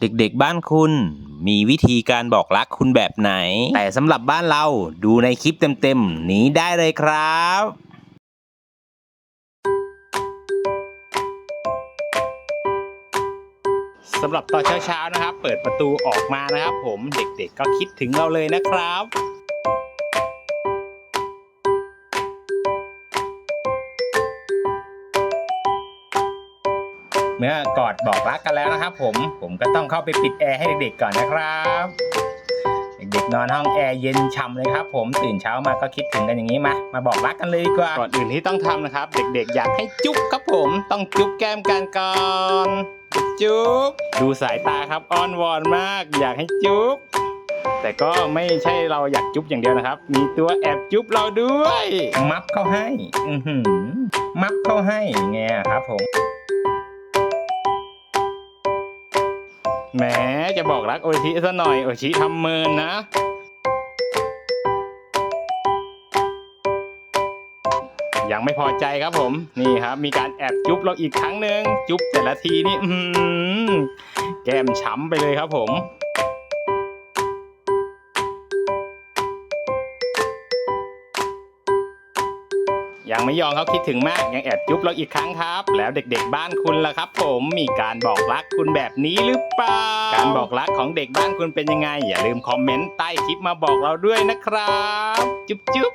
เด็กๆบ้านคุณ มีวิธีการบอกรักคุณแบบไหน แต่สำหรับบ้านเราดูในคลิปเต็มๆ นี้ได้เลยครับ สำหรับตอนเช้าๆนะครับ เปิดประตูออกมานะครับ ผมเด็กๆก็คิดถึงเราเลยนะครับ เมื่อกอดบอกรักกันแล้วนะครับ ผมผมก็ต้องเข้าไปปิดแอร์ให้เด็กๆก่อนนะครับเด็กๆนอนห้องแอร์เย็นฉ่ำเลยครับ ผมตื่นเช้ามาก็คิดถึงกันอย่างนี้มา มาบอกรักกันเลยดีกว่าก่อนอื่นที่ต้องทำนะครับ เด็กๆ อยากให้จุ๊บครับผมต้องจุ๊บแก้มกันก่อนจุ๊บดูสายตาครับอ้อนวอนมาก อยากให้จุ๊บแต่ก็ไม่ใช่เราอยากจุ๊บอย่างเดียวนะครับ มีตัวแอบจุ๊บเราด้วย มับเข้าให้ อือหือมับเข้าให้ไงครับผม แหมจะบอกรักโอชิซะหน่อย โอชิทำเมินนะ ยังไม่พอใจครับผม นี่ครับ มีการแอบจุ๊บเราอีกครั้งหนึ่งจุ๊บแต่ละทีนี่ อืแก้มช้ำไปเลยครับผม ยังไม่ยอมเขาคิดถึงมากยังแอบจุ๊บเราอีกครั้งครับ แล้วเด็กๆบ้านคุณล่ะครับ ผมมีการบอกรักคุณแบบนี้หรือเปล่า การบอกรักของเด็กบ้านคุณเป็นยังไง อย่าลืมคอมเมนต์ใต้คลิปมาบอกเราด้วยนะครับ จุ๊บจุ๊บ